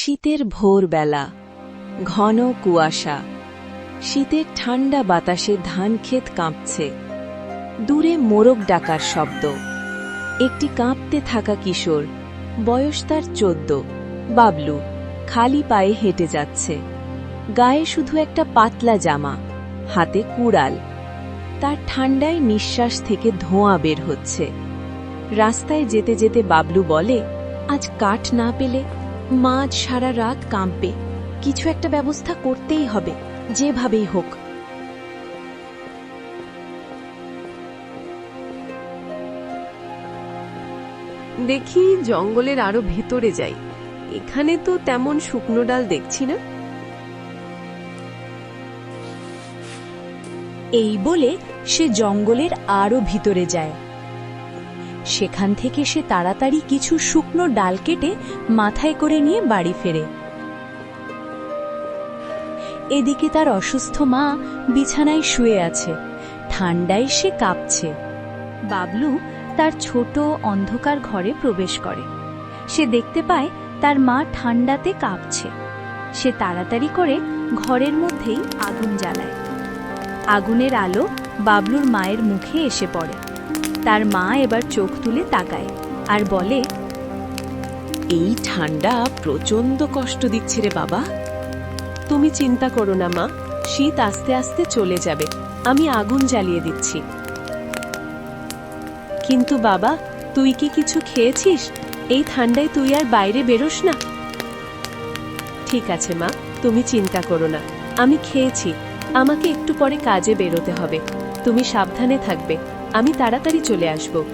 শীতের ভোরবেলা, ঘন কুয়াশা। শীতের ঠান্ডা বাতাসে ধানক্ষেত কাঁপছে। দূরে মোরগ ডাকার শব্দ। একটি কাঁপতে থাকা কিশোর, বয়স তার চোদ্দ। বাবলু, খালি পায়ে হেঁটে যাচ্ছে। গায়ে শুধু একটা পাতলা জামা, হাতে কুড়াল। তার ঠান্ডায় নিঃশ্বাস থেকে ধোঁয়া বের হচ্ছে। রাস্তায় যেতে যেতে বাবলু বলে, আজ কাঠ না পেলে মা আজ সারা রাত কাঁপবে। কিছু একটা ব্যবস্থা করতেই হবে যেভাবেই হোক। দেখি জঙ্গলের আরও ভেতরে যাই। এখানে তো তেমন শুকনো ডাল দেখছি না। এই বলে সে জঙ্গলের আরও ভিতরে যায়। সেখান থেকে সে তাড়াতাড়ি কিছু শুকনো ডাল কেটে মাথায় করে নিয়ে বাড়ি ফেরে। এদিকে তার অসুস্থ মা বিছানায় শুয়ে আছে, ঠান্ডায় সে কাঁপছে। বাবলু তার ছোট অন্ধকার ঘরে প্রবেশ করে। সে দেখতে পায় তার মা ঠান্ডাতে কাঁপছে। সে তাড়াতাড়ি করে ঘরের মধ্যেই আগুন জ্বালায়। আগুনের আলো বাবলুর মায়ের মুখে এসে পড়ে। তার মা এবার চোখ তুলে তাকায় আর বলে, এই ঠান্ডা প্রচণ্ড কষ্ট দিচ্ছে রে বাবা। তুমি চিন্তা করো না মা, শীত আস্তে আস্তে চলে যাবে, আমি আগুন জ্বালিয়ে দিচ্ছি। কিন্তু বাবা, তুই কি কিছু খেয়েছিস? এই ঠান্ডায় তুই আর বাইরে বেরোস না। ঠিক আছে মা, তুমি চিন্তা করো না, আমি খেয়েছি, আমাকে একটু পরে কাজে বেরোতে হবে, তুমি সাবধানে থাকবে। আমি তাড়াতাড়ি চলে আসব।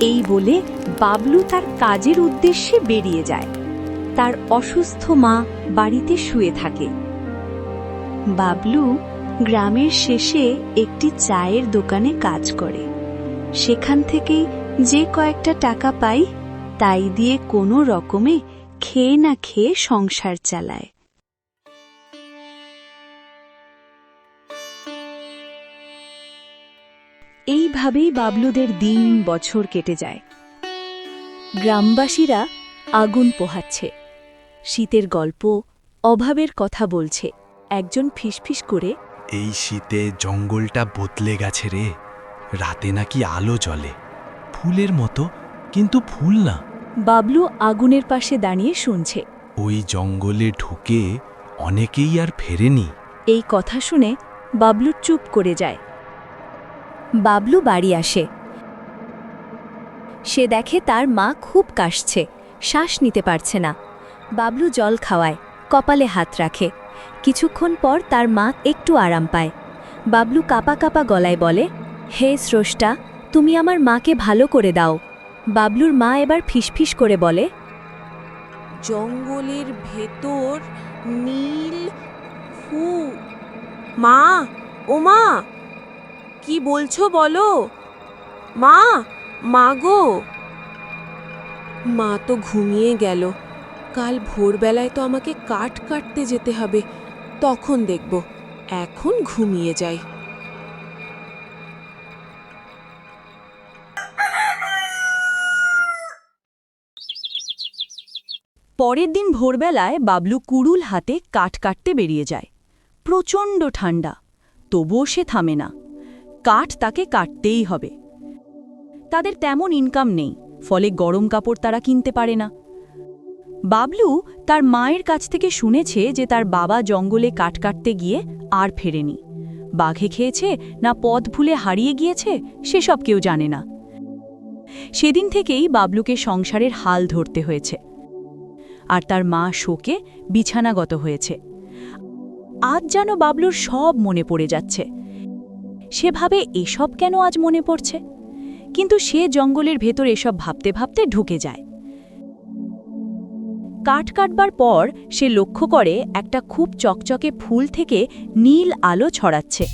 এই বলে বাবলু তার কাজের উদ্দেশ্যে বেরিয়ে যায়। তার অসুস্থ মা বাড়িতে শুয়ে থাকে। বাবলু গ্রামের শেষে একটি চায়ের দোকানে কাজ করে। সেখান থেকেই যে কয়েকটা টাকা পাই, তাই দিয়ে কোনো রকমে খেয়ে না খেয়ে সংসার চালায়। এইভাবেই বাবলুদের দিন বছর কেটে যায়। গ্রামবাসীরা আগুন পোহাচ্ছে। শীতের গল্প অভাবের কথা বলছে। একজন ফিসফিস করে এই শীতে জঙ্গলটা বদলে গেছে রে। রাতে নাকি আলো জ্বলে। ফুলের মতো কিন্তু ফুল না। বাবলু আগুনের পাশে দাঁড়িয়ে শুনছে। ওই জঙ্গলে ঢুকে অনেকেই আর ফেরেনি। এই কথা শুনে বাবলু চুপ করে যায়। বাবলু বাড়ি আসে। সে দেখে তার মা খুব কাশছে, শ্বাস নিতে পারছে না। বাবলু জল খাওয়ায়, কপালে হাত রাখে। কিছুক্ষণ পর তার মা একটু আরাম পায়। বাবলু কাপা কাপা গলায় বলে, হে স্রষ্টা, তুমি আমার মাকে ভালো করে দাও। বাবলুর মা এবার ফিসফিস করে বলে, জঙ্গলের ভেতর নীল ফু মা, ও মা কি বলছো বলো? মা মা গো। মা তো ঘুমিয়ে গেল। কাল ভোরবেলায় তো আমাকে কাঠ কাটতে যেতে হবে। তখন দেখব। এখন ঘুমিয়ে যাই। পরের দিন ভোরবেলায় বাবলু কুড়ুল হাতে কাঠ কাটতে বেরিয়ে যায়। প্রচণ্ড ঠান্ডা তবুও সে থামে না। কাঠ তাকে কাটতেই হবে। তাদের তেমন ইনকাম নেই, ফলে গরম কাপড় তারা কিনতে পারে না। বাবলু তার মায়ের কাছ থেকে শুনেছে যে তার বাবা জঙ্গলে কাঠ কাটতে গিয়ে আর ফেরেনি। বাঘে খেয়েছে না পথ ভুলে হারিয়ে গিয়েছে, সেসব কেউ জানে না। সেদিন থেকেই বাবলুকে সংসারের হাল ধরতে হয়েছে। আর তার মা শোকে বিছানাগত হয়েছে। আজ যেন বাবলুর সব মনে পড়ে যাচ্ছে। সে ভাবে এসব কেন আজ মনে পড়ছে? কিন্তু সে জঙ্গলের ভেতর এসব ভাবতে ভাবতে ঢুকে যায়। কাঠ কাটবার পর সে লক্ষ্য করে একটা খুব চকচকে ফুল থেকে নীল আলো ছড়াচ্ছে।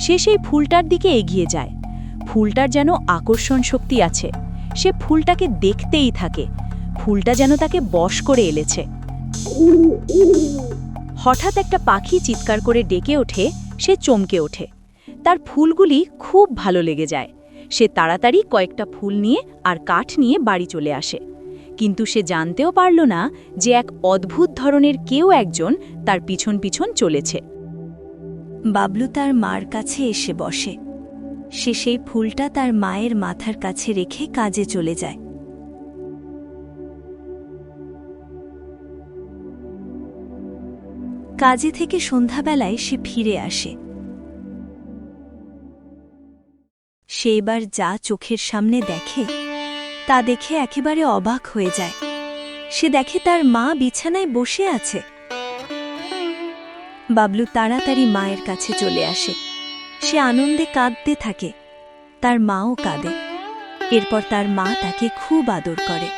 সে সেই ফুলটার দিকে এগিয়ে যায়। ফুলটার যেন আকর্ষণ শক্তি আছে। সে ফুলটাকে দেখতেই থাকে। ফুলটা যেন তাকে বশ করে এলেছে হঠাৎ একটা পাখি চিৎকার করে ডেকে ওঠে, সে চমকে ওঠে। তার ফুলগুলি খুব ভালো লেগে যায়। সে তাড়াতাড়ি কয়েকটা ফুল নিয়ে আর কাঠ নিয়ে বাড়ি চলে আসে। কিন্তু সে জানতেও পারল না যে এক অদ্ভুত ধরনের কেউ একজন তার পিছন পিছন চলেছে। বাবলু তার মার কাছে এসে বসে। সে সেই ফুলটা তার মায়ের মাথার কাছে রেখে কাজে চলে যায়। কাজে থেকে সন্ধ্যাবেলায় সে ফিরে আসে। সে এবার যা চোখের সামনে দেখে তা দেখে একেবারে অবাক হয়ে যায়। সে দেখে তার মা বিছানায় বসে আছে। বাবলু তাড়াতাড়ি মায়ের কাছে চলে আসে। সে আনন্দে কাঁদতে থাকে। তার মাও কাঁদে। এরপর তার মা তাকে খুব আদর করে।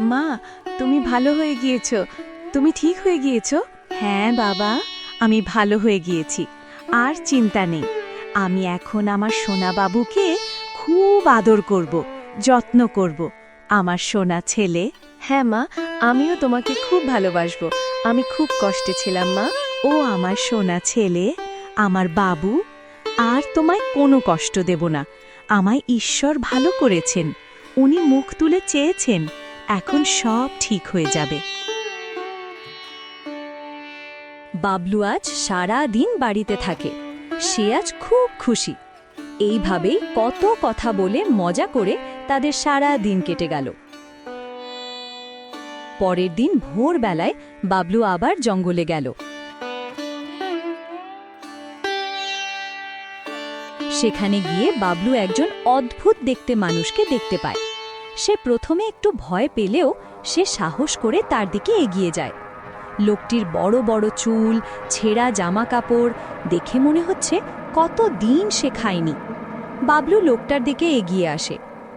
মা তুমি ভালো হয়ে গিয়েছ। তুমি ঠিক হয়ে গিয়েছ? হ্যাঁ বাবা। আমি ভালো হয়ে গিয়েছি। আর চিন্তা নেই। আমি এখন আমার সোনা বাবুকে খুব আদর করব যত্ন করব। আমার সোনা ছেলে। হ্যাঁ মা আমিও তোমাকে খুব ভালোবাসবো। আমি খুব কষ্টে ছিলাম মা। ও আমার সোনা ছেলে আমার বাবু আর তোমায় কোনো কষ্ট দেব না। আমায় ঈশ্বর ভালো করেছেন। উনি মুখ তুলে চেয়েছেন এখন সব ঠিক হয়ে যাবে। বাবলু আজ সারা দিন বাড়িতে থাকে। সে আজ খুব খুশি। এইভাবেই কত কথা বলে মজা করে তাদের সারা দিন কেটে গেল। পরের দিন ভোরবেলায় বাবলু আবার জঙ্গলে গেল। সেখানে গিয়ে বাবলু একজন অদ্ভুত দেখতে মানুষকে দেখতে পায়। সে প্রথমে একটু ভয় পেলেও সে সাহস করে তার দিকে এগিয়ে যায়। লোকটির বড় বড় চুল ছেঁড়া জামা কাপড় দেখে মনে হচ্ছে কত দিন সে খায়নি। বাবলু লোকটার দিকে এগিয়ে আসে।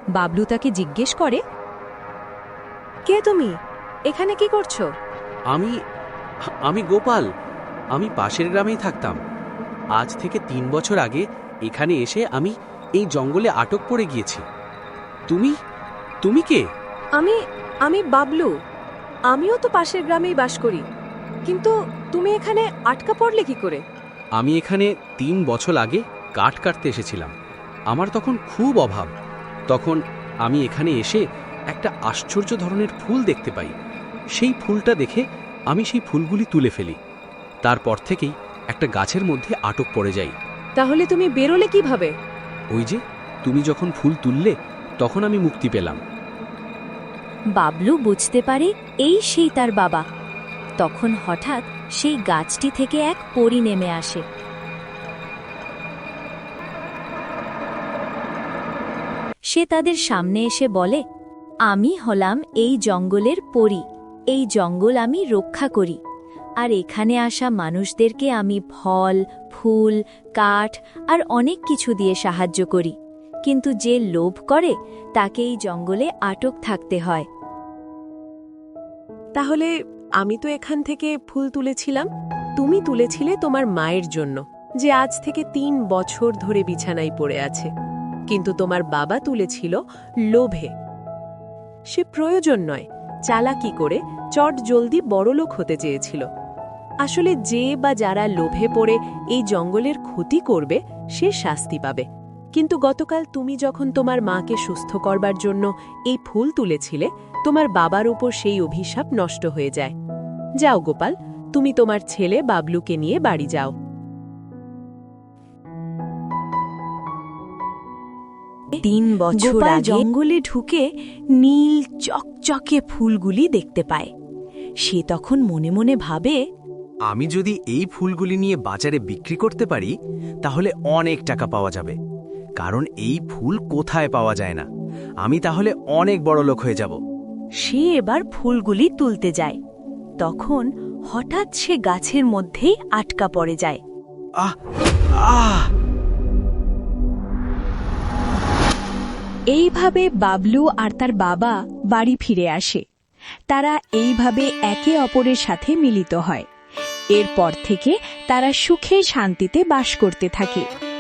বাবলু তাকে জিজ্ঞেস করে কে তুমি? এখানে কি করছ? আমি আমি গোপাল। আমি পাশের গ্রামেই থাকতাম। আজ থেকে তিন বছর আগে এখানে এসে আমি এই জঙ্গলে আটক পড়ে গিয়েছি। তুমি তুমি কে? আমি আমি বাবলু। আমিও তো পাশের গ্রামেই বাস করি। কিন্তু তুমি এখানে আটকা পড়লে কি করে? আমি এখানে তিন বছর আগে কাঠ কাটতে এসেছিলাম। আমার তখন খুব অভাব। তখন আমি এখানে এসে একটা আশ্চর্য ধরনের ফুল দেখতে পাই। সেই ফুলটা দেখে আমি সেই ফুলগুলি তুলে ফেলি। তারপর থেকেই একটা গাছের মধ্যে আটক পড়ে যাই। তাহলে তুমি বেরোলে কীভাবে? ওই যে তুমি যখন ফুল তুললে তখন আমি মুক্তি পেলাম। বাবলু বুঝতে পারে এই সেই তার বাবা। তখন হঠাৎ সেই গাছটি থেকে এক পরি নেমে আসে। সে তাদের সামনে এসে বলে, আমি হলাম এই জঙ্গলের পরি। এই জঙ্গল আমি রক্ষা করি। আর এখানে আসা মানুষদেরকে আমি ফল, ফুল, কাঠ আর অনেক কিছু দিয়ে সাহায্য করি। কিন্তু যে লোভ করে তাকে এই জঙ্গলে আটক থাকতে হয়। তাহলে আমি তো এখান থেকে ফুল তুলেছিলাম। তুমি তুলেছিলে তোমার মায়ের জন্য, যে আজ থেকে তিন বছর ধরে বিছানায় পড়ে আছে। কিন্তু তোমার বাবা তুলেছিল লোভে। সে প্রয়োজন নয়, চালাকি করে চট জলদি বড়লোক হতে চেয়েছিল। আসলে যে বা যারা লোভে পড়ে এই জঙ্গলের ক্ষতি করবে, সে শাস্তি পাবে। কিন্তু গতকাল তুমি যখন তোমার মাকে সুস্থ করবার জন্য এই ফুল তুলেছিলে তোমার বাবার উপর সেই অভিশাপ নষ্ট হয়ে যায়। যাও গোপাল তুমি তোমার ছেলে বাবলুকে নিয়ে বাড়ি যাও। তিন বছর জঙ্গলে ঢুকে নীল চকচকে ফুলগুলি দেখতে পায়। সে তখন মনে মনে ভাবে আমি যদি এই ফুলগুলি নিয়ে বাজারে বিক্রি করতে পারি তাহলে অনেক টাকা পাওয়া যাবে। কারণ এই ফুল কোথায় পাওয়া যায় না। আমি তাহলে অনেক বড় লোক হয়ে যাব। সে এবার ফুলগুলি তুলতে যায়। তখন হঠাৎ সে গাছের মধ্যেই আটকা পড়ে যায়। আহ আহ! এইভাবে বাবলু আর তার বাবা বাড়ি ফিরে আসে। তারা এইভাবে একে অপরের সাথে মিলিত হয়। এরপর থেকে তারা সুখে শান্তিতে বাস করতে থাকে।